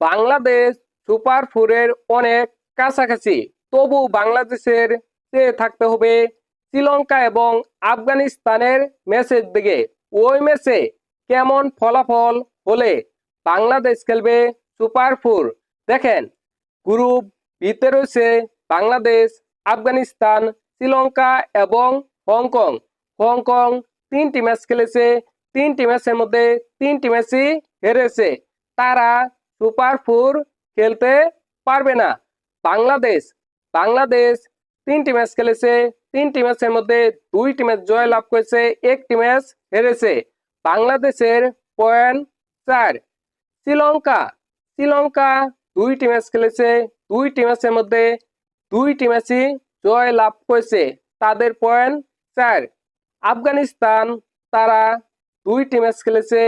Bangladesh super ফোরের অনেক কাছাকাছি। তবু বাংলাদেশের চেয়ে থাকতে হবে শ্রীলঙ্কা এবং আফগানিস্তানের ম্যাচের দিকে। ওই ম্যাচে কেমন ফলাফল হলে বাংলাদেশ খেলবে সুপার ফোর দেখেন, গ্রুপ বিতে রয়েছে বাংলাদেশ, আফগানিস্তান, শ্রীলঙ্কা এবং হংকং। হংকং তিনটি ম্যাচ খেলেছে, তিনটি ম্যাচের মধ্যে তিনটি ম্যাচই হেরেছে। তারা সুপার ফোর খেলতে পারবে না। বাংলাদেশ বাংলাদেশ তিনটি ম্যাচ খেলেছে। তিনটি ম্যাচের মধ্যে দুইটি ম্যাচ জয় লাভ করেছে, একটি ম্যাচ হেরেছে। বাংলাদেশের পয়েন্ট চার, শ্রীলঙ্কা শ্রীলঙ্কা দুইটি ম্যাচ খেলেছে। দুইটি ম্যাচের মধ্যে দুইটি ম্যাচই জয় লাভ করেছে। তাদের পয়েন্ট চার, আফগানিস্তান, তারা দুইটি ম্যাচ খেলেছে।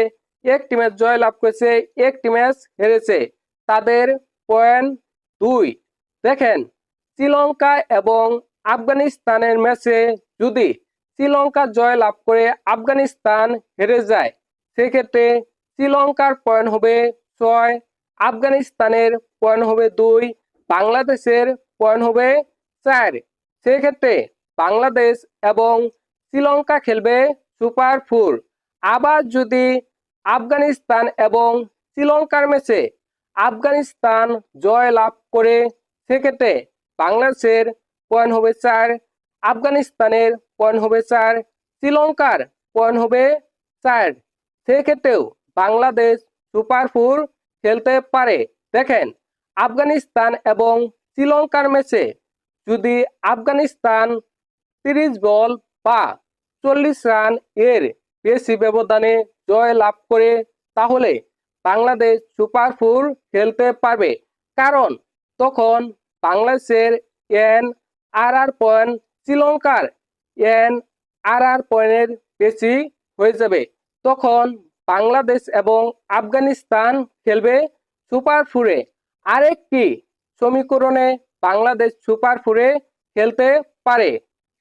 একটি ম্যাচ জয় লাভ করেছে, একটি ম্যাচ হেরেছে। তাদের পয়েন্ট দুই। দেখেন, শ্রীলঙ্কা এবং আফগানিস্তানের ম্যাচে যদি শ্রীলঙ্কা জয় লাভ করে আফগানিস্তান হেরে যায়, সেক্ষেত্রে শ্রীলঙ্কার পয়েন্ট হবে ছয়, আফগানিস্তানের পয়েন্ট হবে দুই, বাংলাদেশের পয়েন্ট হবে চার। সেক্ষেত্রে বাংলাদেশ এবং শ্রীলঙ্কা খেলবে সুপার ফোর। আবার যদি আফগানিস্তান এবং শ্রীলঙ্কার ম্যাচে আফগানিস্তান জয় লাভ করে, সেক্ষেত্রে বাংলাদেশের পয়েন্ট হবে চার, আফগানিস্তানের পয়েন্ট হবে চার, শ্রীলঙ্কার পয়েন্ট হবে চার। সেক্ষেত্রেও বাংলাদেশ সুপার ফোর খেলতে পারে। দেখেন, আফগানিস্তান এবং শ্রীলঙ্কার ম্যাচে যদি আফগানিস্তান তিরিশ বল বা চল্লিশ রান এর বেশি ব্যবধানে জয় লাভ করে, তাহলে বাংলাদেশ সুপার ফোর খেলতে পারবে। কারণ তখন বাংলাদেশের এন আর আর পয়েন্ট শ্রীলঙ্কার এন আর আর পয়েন্টের বেশি হয়ে যাবে। তখন বাংলাদেশ এবং আফগানিস্তান খেলবে সুপার ফোরে। আরেকটি সমীকরণে বাংলাদেশ সুপার ফোরে খেলতে পারে।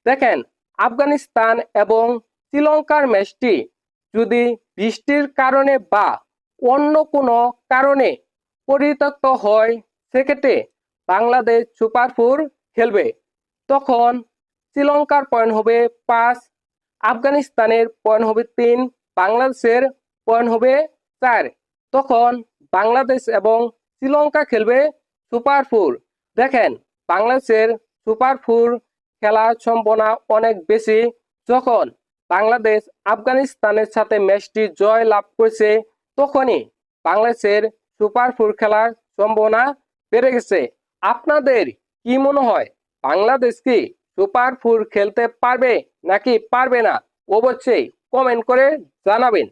দেখেন, আফগানিস্তান এবং শ্রীলঙ্কার ম্যাচটি যদি বৃষ্টির কারণে বা অন্য কোনো কারণে পরিত্যক্ত হয়, সেক্ষেত্রে বাংলাদেশ সুপার ফোর খেলবে। তখন শ্রীলঙ্কার পয়েন্ট হবে পাঁচ, আফগানিস্তানের পয়েন্ট হবে তিন, বাংলাদেশের পয়েন্ট হবে চার। তখন বাংলাদেশ এবং শ্রীলঙ্কা খেলবে সুপার ফোর দেখেন, বাংলাদেশের সুপার ফোর খেলার সম্ভাবনা অনেক বেশি। যখন বাংলাদেশ আফগানিস্তানের সাথে ম্যাচটি জয় লাভ করেছে, তখনই বাংলাদেশের সুপার ফোর খেলার সম্ভাবনা বেড়ে গেছে। আপনাদের কি মনে হয়, বাংলাদেশ কি সুপার ফোর খেলতে পারবে নাকি পারবে না? অবশ্যই কমেন্ট করে জানাবেন।